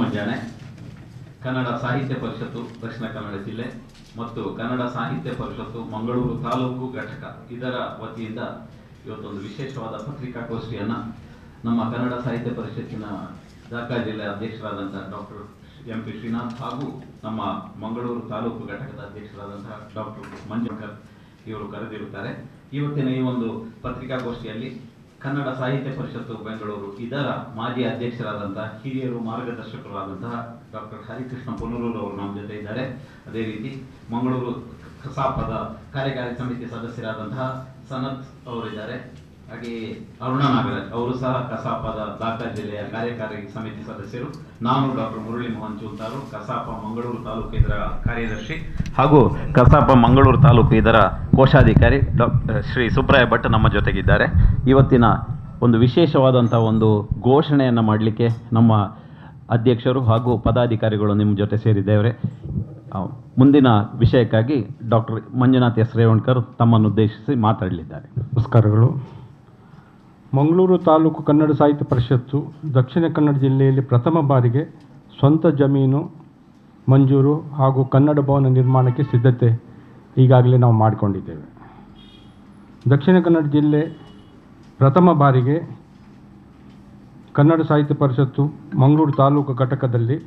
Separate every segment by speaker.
Speaker 1: ಮುಂಜಾನೆ ಕನ್ನಡ ಸಾಹಿತ್ಯ ಪರಿಷತ್ತು, ದಕ್ಷಿಣ ಕನ್ನಡ ಜಿಲ್ಲೆ ಮತ್ತು ಕನ್ನಡ ಸಾಹಿತ್ಯ ಪರಿಷತ್ತು, ಮಂಗಳೂರು ತಾಲೂಕು ಘಟಕ. ಇದರ ವತಿಯಿಂದ ಇವತ್ತೊಂದು ವಿಶೇಷವಾದ ಪತ್ರಿಕಾಗೋಷ್ಠಿಯನ್ನು ನಮ್ಮ ಕನ್ನಡ ಸಾಹಿತ್ಯ ಪರಿಷತ್ತಿನ ದಾಖಾ ಜಿಲ್ಲೆ ಅಧ್ಯಕ್ಷರಾದಂತಹ ಡಾಕ್ಟರ್ ಎಂ ಪಿ ಶ್ರೀನಾಥ್ ಹಾಗೂ ನಮ್ಮ ಮಂಗಳೂರು ತಾಲೂಕು ಘಟಕದ ಅಧ್ಯಕ್ಷರಾದಂತಹ ಡಾಕ್ಟರ್ ಮಂಜುಕರ್ ಇವರು ಕರೆದಿರುತ್ತಾರೆ. ಇವತ್ತಿನ ಈ ಒಂದು ಪತ್ರಿಕಾಗೋಷ್ಠಿಯಲ್ಲಿ ಕನ್ನಡ ಸಾಹಿತ್ಯ ಪರಿಷತ್ತು ಬೆಂಗಳೂರು. ಇದರ ಮಾಜಿ ಅಧ್ಯಕ್ಷರಾದಂತಹ ಹಿರಿಯರು, ಮಾರ್ಗದರ್ಶಕರಾದಂತಹ ಡಾಕ್ಟರ್ ಹರಿಕೃಷ್ಣ ಪುನರೂರು ಅವರು ನಮ್ಮ ಜೊತೆ ಇದ್ದಾರೆ. ಅದೇ ರೀತಿ ಮಂಗಳೂರು ಕಸಾಪದ ಕಾರ್ಯಕಾರಿ ಸಮಿತಿ ಸದಸ್ಯರಾದಂತಹ ಸನತ್ ಅವರಿದ್ದಾರೆ. ಹಾಗೆಯೇ ಅರುಣ ನಾಗರಾಜ್, ಅವರು ಸಹ ಕಸಾಪದ ದಾಖ ಜಿಲ್ಲೆಯ ಕಾರ್ಯಕಾರಿ ಸಮಿತಿ ಸದಸ್ಯರು. ನಾನು ಡಾಕ್ಟರ್ ಮುರಳಿ ಮೋಹನ್ ಚೂತಾರು, ಕಸಾಪ ಮಂಗಳೂರು ತಾಲೂಕು ಇದರ ಕಾರ್ಯದರ್ಶಿ ಹಾಗೂ ಕಸಾಪ ಮಂಗಳೂರು ತಾಲೂಕು ಇದರ ಕೋಶಾಧಿಕಾರಿ ಡಾಕ್ಟರ್ ಶ್ರೀ ಸುಬ್ರಾಯ ಭಟ್ ನಮ್ಮ ಜೊತೆಗಿದ್ದಾರೆ. ಇವತ್ತಿನ ಒಂದು ವಿಶೇಷವಾದಂಥ ಒಂದು ಘೋಷಣೆಯನ್ನು ಮಾಡಲಿಕ್ಕೆ ನಮ್ಮ ಅಧ್ಯಕ್ಷರು ಹಾಗೂ ಪದಾಧಿಕಾರಿಗಳು ನಿಮ್ಮ ಜೊತೆ ಸೇರಿದ್ದೇವೆ ಮುಂದಿನ ವಿಷಯಕ್ಕಾಗಿ ಡಾಕ್ಟರ್ ಮಂಜುನಾಥ್ ಎಸ್ ರೇವಣ್ಕರ್ ತಮ್ಮನ್ನು ಉದ್ದೇಶಿಸಿ ಮಾತಾಡಲಿದ್ದಾರೆ.
Speaker 2: ನಮಸ್ಕಾರಗಳು. ಮಂಗಳೂರು ತಾಲೂಕು ಕನ್ನಡ ಸಾಹಿತ್ಯ ಪರಿಷತ್ತು ದಕ್ಷಿಣ ಕನ್ನಡ ಜಿಲ್ಲೆಯಲ್ಲಿ ಪ್ರಥಮ ಬಾರಿಗೆ ಸ್ವಂತ ಜಮೀನು, ಮಂಜೂರು ಹಾಗೂ ಕನ್ನಡ ಭವನ ನಿರ್ಮಾಣಕ್ಕೆ ಸಿದ್ಧತೆ ಈಗಾಗಲೇ ನಾವು ಮಾಡಿಕೊಂಡಿದ್ದೇವೆ. ದಕ್ಷಿಣ ಕನ್ನಡ ಜಿಲ್ಲೆ ಪ್ರಥಮ ಬಾರಿಗೆ ಕನ್ನಡ ಸಾಹಿತ್ಯ ಪರಿಷತ್ತು ಮಂಗಳೂರು ತಾಲೂಕು ಘಟಕದಲ್ಲಿ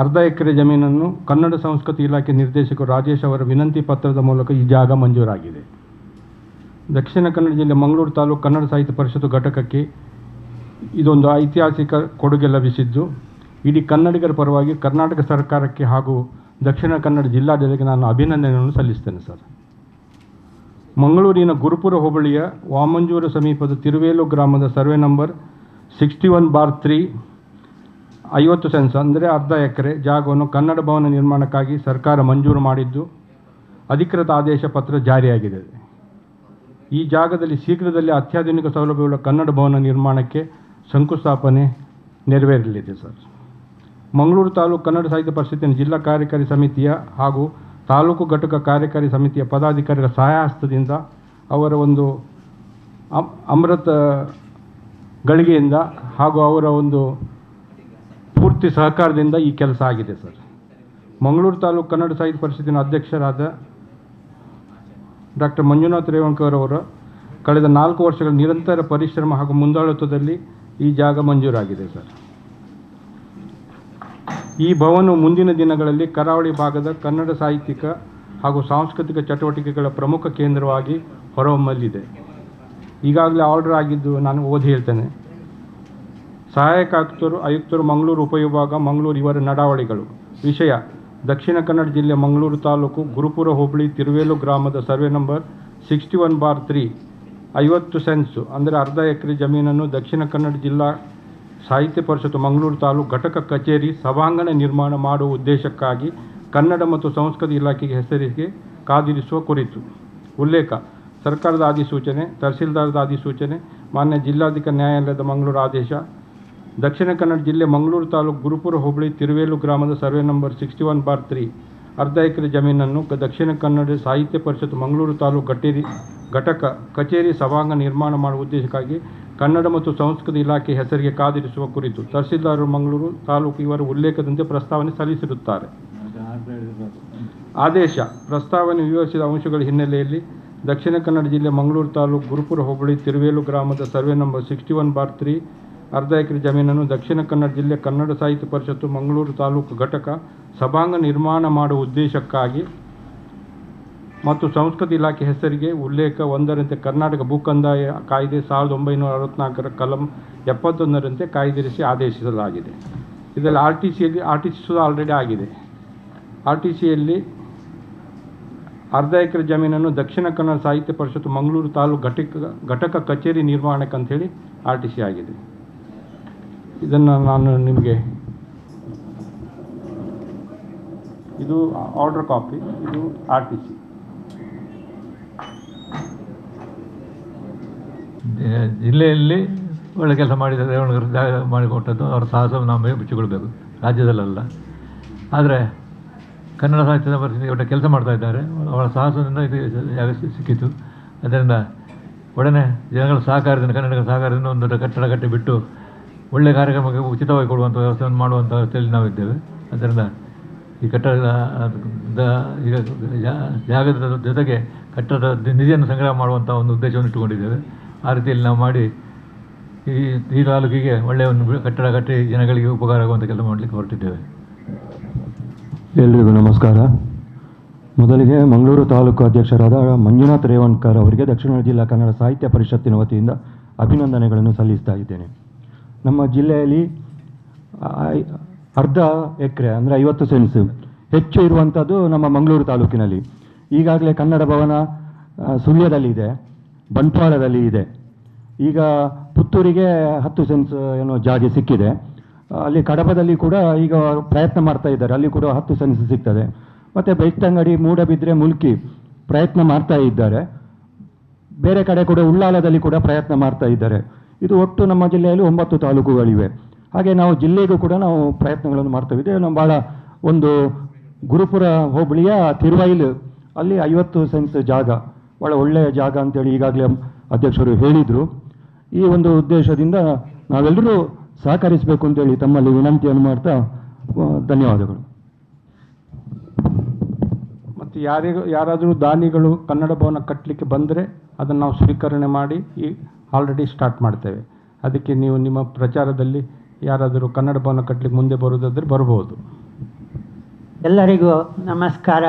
Speaker 2: ಅರ್ಧ ಎಕರೆ ಜಮೀನನ್ನು ಕನ್ನಡ ಸಂಸ್ಕೃತಿ ಇಲಾಖೆ ನಿರ್ದೇಶಕ ರಾಜೇಶ್ ಅವರ ವಿನಂತಿ ಪತ್ರದ ಮೂಲಕ ಈ ಜಾಗ ಮಂಜೂರಾಗಿದೆ. ದಕ್ಷಿಣ ಕನ್ನಡ ಜಿಲ್ಲೆ ಮಂಗಳೂರು ತಾಲೂಕು ಕನ್ನಡ ಸಾಹಿತ್ಯ ಪರಿಷತ್ತು ಘಟಕಕ್ಕೆ ಇದೊಂದು ಐತಿಹಾಸಿಕ ಕೊಡುಗೆ ಲಭಿಸಿದ್ದು, ಇಡೀ ಕನ್ನಡಿಗರ ಪರವಾಗಿ ಕರ್ನಾಟಕ ಸರ್ಕಾರಕ್ಕೆ ಹಾಗೂ ದಕ್ಷಿಣ ಕನ್ನಡ ಜಿಲ್ಲಾಡಳಿತಕ್ಕೆ ನಾನು ಅಭಿನಂದನೆಯನ್ನು ಸಲ್ಲಿಸ್ತೇನೆ ಸರ್. ಮಂಗಳೂರಿನ ಗುರುಪುರ ಹೋಬಳಿಯ ವಾಮಂಜೂರು ಸಮೀಪದ ತಿರುವೇಲು ಗ್ರಾಮದ survey number sixty one bar three ಐವತ್ತು ಸೆನ್ಸ್, ಅಂದರೆ ಅರ್ಧ ಎಕರೆ ಜಾಗವನ್ನು ಕನ್ನಡ ಭವನ ನಿರ್ಮಾಣಕ್ಕಾಗಿ ಸರ್ಕಾರ ಮಂಜೂರು ಮಾಡಿದ್ದು, ಅಧಿಕೃತ ಆದೇಶ ಪತ್ರ ಜಾರಿಯಾಗಿದೆ. ಈ ಜಾಗದಲ್ಲಿ ಶೀಘ್ರದಲ್ಲಿ ಅತ್ಯಾಧುನಿಕ ಸೌಲಭ್ಯಗಳ ಕನ್ನಡ ಭವನ ನಿರ್ಮಾಣಕ್ಕೆ ಶಂಕುಸ್ಥಾಪನೆ ನೆರವೇರಲಿದೆ, ಸರ್. ಮಂಗಳೂರು ತಾಲೂಕು ಕನ್ನಡ ಸಾಹಿತ್ಯ ಪರಿಷತ್ತಿನ ಜಿಲ್ಲಾ ಕಾರ್ಯಕಾರಿ ಸಮಿತಿಯ ಹಾಗೂ ತಾಲೂಕು ಘಟಕ ಕಾರ್ಯಕಾರಿ ಸಮಿತಿಯ ಪದಾಧಿಕಾರಿಗಳ ಸಹಾಯಹಸ್ತದಿಂದ ಅವರ ಒಂದು ಅಮ್- ಅಮೃತ ಗಳಿಗೆಯಿಂದ ಹಾಗೂ ಅವರ ಒಂದು ಪೂರ್ತಿ ಸಹಕಾರದಿಂದ ಈ ಕೆಲಸ ಆಗಿದೆ, ಸರ್. ಮಂಗಳೂರು ತಾಲೂಕು ಕನ್ನಡ ಸಾಹಿತ್ಯ ಪರಿಷತ್ತಿನ ಅಧ್ಯಕ್ಷರಾದ ಡಾಕ್ಟರ್ ಮಂಜುನಾಥ್ ರೇವಣ್ಕರ್ ಅವರು ಕಳೆದ ನಾಲ್ಕು ವರ್ಷಗಳ ನಿರಂತರ ಪರಿಶ್ರಮ ಹಾಗೂ ಮುಂದಾಳತ್ವದಲ್ಲಿ ಈ ಜಾಗ ಮಂಜೂರಾಗಿದೆ, ಸರ್. ಈ ಭವನವು ಮುಂದಿನ ದಿನಗಳಲ್ಲಿ ಕರಾವಳಿ ಭಾಗದ ಕನ್ನಡ ಸಾಹಿತ್ಯಿಕ ಹಾಗೂ ಸಾಂಸ್ಕೃತಿಕ ಚಟುವಟಿಕೆಗಳ ಪ್ರಮುಖ ಕೇಂದ್ರವಾಗಿ ಹೊರಹೊಮ್ಮಲಿದೆ. ಈಗಾಗಲೇ ಆರ್ಡರ್ ಆಗಿದ್ದು ನಾನು ಓದಿ ಹೇಳ್ತೇನೆ. ಸಹಾಯಕ ಆಯುಕ್ತರು ಆಯುಕ್ತರು ಮಂಗಳೂರು ಉಪವಿಭಾಗ, ಮಂಗಳೂರು ಇವರ ನಡಾವಳಿಗಳು. ವಿಷಯ ದಕ್ಷಿಣ ಕನ್ನಡ ಜಿಲ್ಲೆ ಮಂಗಳೂರು ತಾಲೂಕು ಗುರುಪುರ ಹೋಬಳಿ ತಿರುವೇಲು ಗ್ರಾಮದ survey number sixty one bar three. ಐವತ್ತು ಸೆನ್ಸು, ಅಂದರೆ ಅರ್ಧ ಎಕರೆ ಜಮೀನನ್ನು ದಕ್ಷಿಣ ಕನ್ನಡ ಜಿಲ್ಲಾ ಸಾಹಿತ್ಯ ಪರಿಷತ್ತು ಮಂಗಳೂರು ತಾಲೂಕು ಘಟಕ ಕಚೇರಿ ಸಭಾಂಗಣ ನಿರ್ಮಾಣ ಮಾಡುವ ಉದ್ದೇಶಕ್ಕಾಗಿ ಕನ್ನಡ ಮತ್ತು ಸಂಸ್ಕೃತಿ ಇಲಾಖೆಗೆ ಹೆಸರಿಗೆ ಕಾದಿರಿಸುವ ಕುರಿತು. ಉಲ್ಲೇಖ, ಸರ್ಕಾರದ ಅಧಿಸೂಚನೆ ತಹಸೀಲ್ದಾರದ ಅಧಿಸೂಚನೆ ಮಾನ್ಯ ಜಿಲ್ಲಾಧಿಕಾರಿ ನ್ಯಾಯಾಲಯದ ಮಂಗಳೂರು ಆದೇಶ ದಕ್ಷಿಣ ಕನ್ನಡ ಜಿಲ್ಲೆ ಮಂಗಳೂರು ತಾಲೂಕು ಗುರುಪುರ ಹೋಬಳಿ ತಿರುವೇಲು ಗ್ರಾಮದ survey number sixty one bar three. ಅರ್ಧ ಎಕರೆ ಜಮೀನನ್ನು ದಕ್ಷಿಣ ಕನ್ನಡ ಸಾಹಿತ್ಯ ಪರಿಷತ್ತು ಮಂಗಳೂರು ತಾಲೂಕು ಗಟ್ಟೇರಿ ಘಟಕ ಕಚೇರಿ ಸಭಾಂಗಣ ನಿರ್ಮಾಣ ಮಾಡುವ ಉದ್ದೇಶಕ್ಕಾಗಿ ಕನ್ನಡ ಮತ್ತು ಸಂಸ್ಕೃತಿ ಇಲಾಖೆ ಹೆಸರಿಗೆ ಕಾದಿರಿಸುವ ಕುರಿತು ತಹಸೀಲ್ದಾರರು ಮಂಗಳೂರು ತಾಲೂಕು ಇವರ ಉಲ್ಲೇಖದಂತೆ ಪ್ರಸ್ತಾವನೆ ಸಲ್ಲಿಸಿರುತ್ತಾರೆ. ಆದೇಶ, ಪ್ರಸ್ತಾವನೆ ವಿವರಿಸಿದ ಅಂಶಗಳ ಹಿನ್ನೆಲೆಯಲ್ಲಿ ದಕ್ಷಿಣ ಕನ್ನಡ ಜಿಲ್ಲೆ ಮಂಗಳೂರು ತಾಲೂಕು ಗುರುಪುರ ಹೋಬಳಿ ತಿರುವೇಲು ಗ್ರಾಮದ survey number sixty one bar three ಅರ್ಧ ಎಕರೆ ಜಮೀನನ್ನು ದಕ್ಷಿಣ ಕನ್ನಡ ಜಿಲ್ಲೆ ಕನ್ನಡ ಸಾಹಿತ್ಯ ಪರಿಷತ್ತು ಮಂಗಳೂರು ತಾಲೂಕು ಘಟಕ ಸಭಾಂಗ ನಿರ್ಮಾಣ ಮಾಡುವ ಉದ್ದೇಶಕ್ಕಾಗಿ ಮತ್ತು ಸಂಸ್ಕೃತಿ ಇಲಾಖೆ ಹೆಸರಿಗೆ ಉಲ್ಲೇಖ ಒಂದರಂತೆ ಕರ್ನಾಟಕ ಭೂಕಂದಾಯ ಕಾಯ್ದೆ ಸಾವಿರದ ಒಂಬೈನೂರ ಅರವತ್ನಾಲ್ಕರ ಕಲಂ ಎಪ್ಪತ್ತೊಂದರಂತೆ ಕಾಯ್ದಿರಿಸಿ ಆದೇಶಿಸಲಾಗಿದೆ. ಇದರಲ್ಲಿ ಆರ್ ಟಿ ಸಿಯಲ್ಲಿ ಆರ್ ಟಿ ಸಿ ಸುಧಾ ಆಲ್ರೆಡಿ ಆಗಿದೆ. ಆರ್ ಟಿ ಸಿಯಲ್ಲಿ ಅರ್ಧ ಎಕರೆ ಜಮೀನನ್ನು ದಕ್ಷಿಣ ಕನ್ನಡ ಸಾಹಿತ್ಯ ಪರಿಷತ್ತು ಮಂಗಳೂರು ತಾಲೂಕು ಘಟಕ ಘಟಕ ಕಚೇರಿ ನಿರ್ಮಾಣಕ್ಕೆ ಅಂಥೇಳಿ ಆರ್ ಟಿ ಸಿ ಆಗಿದೆ. ಇದನ್ನು ನಾನು ನಿಮಗೆ ಇದು ಆರ್ಡರ್ ಕಾಪಿ ಇದು ಆರ್ ಟಿ ಸಿ
Speaker 3: ಜಿಲ್ಲೆಯಲ್ಲಿ ಒಳ್ಳೆ ಕೆಲಸ ಮಾಡಿದ ರೇವಣಗರ ಜಾಗ ಮಾಡಿಕೊಟ್ಟದ್ದು, ಅವರ ಸಾಹಸವನ್ನು ನಾವು ಬಿಚ್ಚಿಕೊಳ್ಬೇಕು ರಾಜ್ಯದಲ್ಲ ಆದರೆ ಕನ್ನಡ ಸಾಹಿತ್ಯದ ಪರಿಸ್ಥಿತಿ ಒಳ್ಳೆ ಕೆಲಸ ಮಾಡ್ತಾ ಇದ್ದಾರೆ, ಅವರ ಸಾಹಸದಿಂದ ಇದು ಜಾಗ ಸಿಕ್ಕಿತು. ಅದರಿಂದ ಒಡನೆ ಜನಗಳ ಸಹಕಾರದಿಂದ ಕನ್ನಡಗಳ ಸಹಕಾರದಿಂದ ಒಂದು ಕಟ್ಟಡ ಕಟ್ಟಿ ಬಿಟ್ಟು ಒಳ್ಳೆಯ ಕಾರ್ಯಕ್ರಮಕ್ಕೆ ಉಚಿತವಾಗಿ ಕೊಡುವಂಥ ವ್ಯವಸ್ಥೆಯನ್ನು ಮಾಡುವಂಥ ವ್ಯವಸ್ಥೆಯಲ್ಲಿ ನಾವಿದ್ದೇವೆ. ಅದರಿಂದ ಈ ಕಟ್ಟಡದ ಈಗ ಜಾಗದ ಜೊತೆಗೆ ಕಟ್ಟಡದ ನಿಧಿಯನ್ನು ಸಂಗ್ರಹ ಮಾಡುವಂಥ ಒಂದು ಉದ್ದೇಶವನ್ನು ಇಟ್ಟುಕೊಂಡಿದ್ದೇವೆ. ಆ ರೀತಿಯಲ್ಲಿ ನಾವು ಮಾಡಿ ಈ ಈ ತಾಲೂಕಿಗೆ ಒಳ್ಳೆಯ ಒಂದು ಕಟ್ಟಡ ಕಟ್ಟಿ ಜನಗಳಿಗೆ ಉಪಕಾರ ಆಗುವಂಥ ಕೆಲಸ ಮಾಡಲಿಕ್ಕೆ ಹೊರಟಿದ್ದೇವೆ.
Speaker 4: ಎಲ್ರಿಗೂ ನಮಸ್ಕಾರ. ಮೊದಲಿಗೆ ಮಂಗಳೂರು ತಾಲೂಕು ಅಧ್ಯಕ್ಷರಾದ ಮಂಜುನಾಥ್ ರೇವಣ್ಕರ್ ಅವರಿಗೆ ದಕ್ಷಿಣ ಜಿಲ್ಲಾ ಕನ್ನಡ ಸಾಹಿತ್ಯ ಪರಿಷತ್ತಿನ ವತಿಯಿಂದ ಅಭಿನಂದನೆಗಳನ್ನು ಸಲ್ಲಿಸ್ತಾ ಇದ್ದೇನೆ. ನಮ್ಮ ಜಿಲ್ಲೆಯಲ್ಲಿ ಅರ್ಧ ಎಕರೆ, ಅಂದರೆ ಐವತ್ತು ಸೆನ್ಸ್ ಹೆಚ್ಚು ಇರುವಂಥದ್ದು ನಮ್ಮ ಮಂಗಳೂರು ತಾಲೂಕಿನಲ್ಲಿ. ಈಗಾಗಲೇ ಕನ್ನಡ ಭವನ ಸುಳ್ಯದಲ್ಲಿ ಇದೆ, ಬಂಟ್ವಾಳದಲ್ಲಿ ಇದೆ. ಈಗ ಪುತ್ತೂರಿಗೆ ಹತ್ತು ಸೆನ್ಸ್ ಏನೋ ಜಾಗ ಸಿಕ್ಕಿದೆ. ಅಲ್ಲಿ ಕಡಬದಲ್ಲಿ ಕೂಡ ಈಗ ಪ್ರಯತ್ನ ಮಾಡ್ತಾ ಇದ್ದಾರೆ, ಅಲ್ಲಿ ಕೂಡ ಹತ್ತು ಸೆನ್ಸ್ ಸಿಗ್ತದೆ. ಮತ್ತು ಬೆಳ್ತಂಗಡಿ ಮೂಡಬಿದ್ರೆ ಮುಲ್ಕಿ ಪ್ರಯತ್ನ ಮಾಡ್ತಾ ಇದ್ದಾರೆ. ಬೇರೆ ಕಡೆ ಕೂಡ ಉಳ್ಳಾಲದಲ್ಲಿ ಕೂಡ ಪ್ರಯತ್ನ ಮಾಡ್ತಾ ಇದ್ದಾರೆ. ಇದು ಒಟ್ಟು ನಮ್ಮ ಜಿಲ್ಲೆಯಲ್ಲಿ ಒಂಬತ್ತು ತಾಲೂಕುಗಳಿವೆ. ಹಾಗೆ ನಾವು ಜಿಲ್ಲೆಗೂ ಕೂಡ ನಾವು ಪ್ರಯತ್ನಗಳನ್ನು ಮಾಡ್ತೇವೆ. ಇದ್ದೇವೆ ನಮ್ಮ ಭಾಳ ಒಂದು ಗುರುಪುರ ಹೋಬಳಿಯ ತಿರುವೈಲು. ಅಲ್ಲಿ ಐವತ್ತು ಸೆನ್ಸ್ ಜಾಗ. ಭಾಳ ಒಳ್ಳೆಯ ಜಾಗ ಅಂತೇಳಿ ಈಗಾಗಲೇ ಅಧ್ಯಕ್ಷರು ಹೇಳಿದರು. ಈ ಒಂದು ಉದ್ದೇಶದಿಂದ ನಾವೆಲ್ಲರೂ ಸಹಕರಿಸಬೇಕು ಅಂತೇಳಿ ತಮ್ಮಲ್ಲಿ ವಿನಂತಿಯನ್ನು ಮಾಡ್ತಾ ಧನ್ಯವಾದಗಳು.
Speaker 2: ಮತ್ತು ಯಾರಿಗೂ, ಯಾರಾದರೂ ದಾನಿಗಳು ಕನ್ನಡ ಭವನ ಕಟ್ಟಲಿಕ್ಕೆ ಬಂದರೆ ಅದನ್ನು ನಾವು ಸ್ವೀಕರಣೆ ಮಾಡಿ ಈ ಆಲ್ರೆಡಿ ಸ್ಟಾರ್ಟ್ ಮಾಡ್ತೇವೆ. ಅದಕ್ಕೆ ನೀವು ನಿಮ್ಮ ಪ್ರಚಾರದಲ್ಲಿ ಯಾರಾದರೂ ಕನ್ನಡ ಭವನ ಕಟ್ಟಲಿಕ್ಕೆ ಮುಂದೆ ಬರುವುದಾದರೆ ಬರಬಹುದು.
Speaker 5: ಎಲ್ಲರಿಗೂ ನಮಸ್ಕಾರ.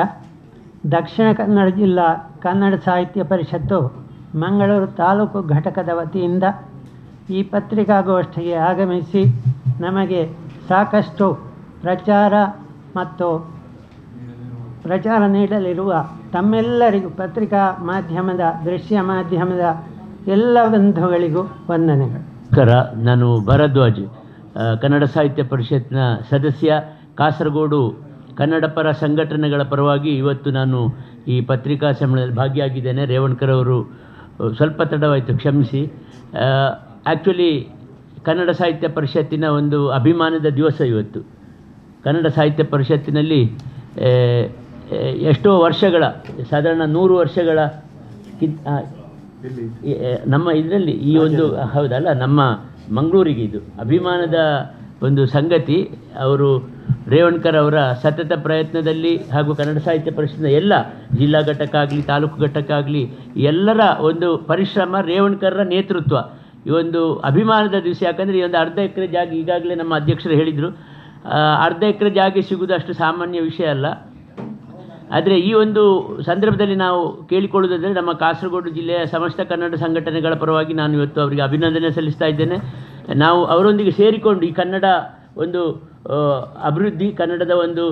Speaker 5: ದಕ್ಷಿಣ ಕನ್ನಡ ಜಿಲ್ಲಾ ಕನ್ನಡ ಸಾಹಿತ್ಯ ಪರಿಷತ್ತು ಮಂಗಳೂರು ತಾಲೂಕು ಘಟಕದ ವತಿಯಿಂದ ಈ ಪತ್ರಿಕಾಗೋಷ್ಠಿಗೆ ಆಗಮಿಸಿ ನಮಗೆ ಸಾಕಷ್ಟು ಪ್ರಚಾರ ಮತ್ತು ಪ್ರಚಾರ ನೀಡಲಿರುವ ತಮ್ಮೆಲ್ಲರಿಗೂ ಪತ್ರಿಕಾ ಮಾಧ್ಯಮದ, ದೃಶ್ಯ ಮಾಧ್ಯಮದ ಎಲ್ಲ ಬಂಧುಗಳಿಗೂ ವಂದನೆಗಳು.
Speaker 6: ನಮಸ್ಕಾರ, ನಾನು ಭರದ್ವಾಜ್ ಕನ್ನಡ ಸಾಹಿತ್ಯ ಪರಿಷತ್ನ ಸದಸ್ಯ ಕಾಸರಗೋಡು ಕನ್ನಡ ಪರ ಸಂಘಟನೆಗಳ ಪರವಾಗಿ ಇವತ್ತು ನಾನು ಈ ಪತ್ರಿಕಾ ಸಮ್ಮೇಳನದಲ್ಲಿ ಭಾಗಿಯಾಗಿದ್ದೇನೆ. ರೇವಣ್ಕರ್ ಅವರು ಸ್ವಲ್ಪ ತಡವಾಯಿತು ಕ್ಷಮಿಸಿ. ಆ್ಯಕ್ಚುಲಿ ಕನ್ನಡ ಸಾಹಿತ್ಯ ಪರಿಷತ್ತಿನ ಒಂದು ಅಭಿಮಾನದ ದಿವಸ ಇವತ್ತು. ಕನ್ನಡ ಸಾಹಿತ್ಯ ಪರಿಷತ್ತಿನಲ್ಲಿ ಎಷ್ಟೋ ವರ್ಷಗಳ, ಸಾಧಾರಣ ನೂರು ವರ್ಷಗಳ ನಮ್ಮ ಇದರಲ್ಲಿ ಈ ಒಂದು ಹೌದಲ್ಲ ನಮ್ಮ ಮಂಗಳೂರಿಗೆ ಇದು. ಅಭಿಮಾನದ ಒಂದು ಸಂಗತಿ ಅವರು ರೇವಣ್ಕರ್ ಅವರ ಸತತ ಪ್ರಯತ್ನದಲ್ಲಿ ಹಾಗೂ ಕನ್ನಡ ಸಾಹಿತ್ಯ ಪರಿಷತ್ನ ಎಲ್ಲ ಜಿಲ್ಲಾ ಘಟಕ ಆಗಲಿ ತಾಲೂಕು ಘಟಕ ಆಗಲಿ ಎಲ್ಲರ ಒಂದು ಪರಿಶ್ರಮ ರೇವಣ್ಕರ್ರ ನೇತೃತ್ವ. ಈ ಒಂದು ಅಭಿಮಾನದ ದಿವಸ ಯಾಕಂದರೆ ಈ ಒಂದು ಅರ್ಧ ಎಕರೆ ಜಾಗ ಈಗಾಗಲೇ ನಮ್ಮ ಅಧ್ಯಕ್ಷರು ಹೇಳಿದರು. ಅರ್ಧ ಎಕರೆ ಜಾಗ ಸಿಗುವುದು ಅಷ್ಟು ಸಾಮಾನ್ಯ ವಿಷಯ ಅಲ್ಲ. ಆದರೆ ಈ ಒಂದು ಸಂದರ್ಭದಲ್ಲಿ ನಾವು ಕೇಳಿಕೊಳ್ಳುವುದಾದರೆ ನಮ್ಮ ಕಾಸರಗೋಡು ಜಿಲ್ಲೆಯ ಸಮಸ್ತ ಕನ್ನಡ ಸಂಘಟನೆಗಳ ಪರವಾಗಿ ನಾನು ಇವತ್ತು ಅವರಿಗೆ ಅಭಿನಂದನೆ ಸಲ್ಲಿಸ್ತಾ ಇದ್ದೇನೆ. ನಾವು ಅವರೊಂದಿಗೆ ಸೇರಿಕೊಂಡು ಈ ಕನ್ನಡ ಒಂದು ಅಭಿವೃದ್ಧಿ, ಕನ್ನಡದ ಒಂದು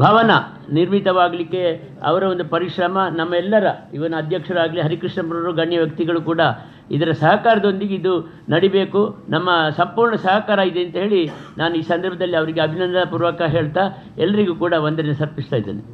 Speaker 6: ಭವನ ನಿರ್ಮಿತವಾಗಲಿಕ್ಕೆ ಅವರ ಒಂದು ಪರಿಶ್ರಮ, ನಮ್ಮೆಲ್ಲರ, ಇವನ ಅಧ್ಯಕ್ಷರಾಗಲಿ ಹರಿಕೃಷ್ಣಪುರರು ಗಣ್ಯ ವ್ಯಕ್ತಿಗಳು ಕೂಡ ಇದರ ಸಹಕಾರದೊಂದಿಗೆ ಇದು ನಡಿಬೇಕು. ನಮ್ಮ ಸಂಪೂರ್ಣ ಸಹಕಾರ ಇದೆ ಅಂತ ಹೇಳಿ ನಾನು ಈ ಸಂದರ್ಭದಲ್ಲಿ ಅವರಿಗೆ ಅಭಿನಂದನಾ ಪೂರ್ವಕ ಹೇಳ್ತಾ ಎಲ್ಲರಿಗೂ ಕೂಡ ವಂದನೆ ಸರ್ಪಿಸ್ತಾ ಇದ್ದೇನೆ.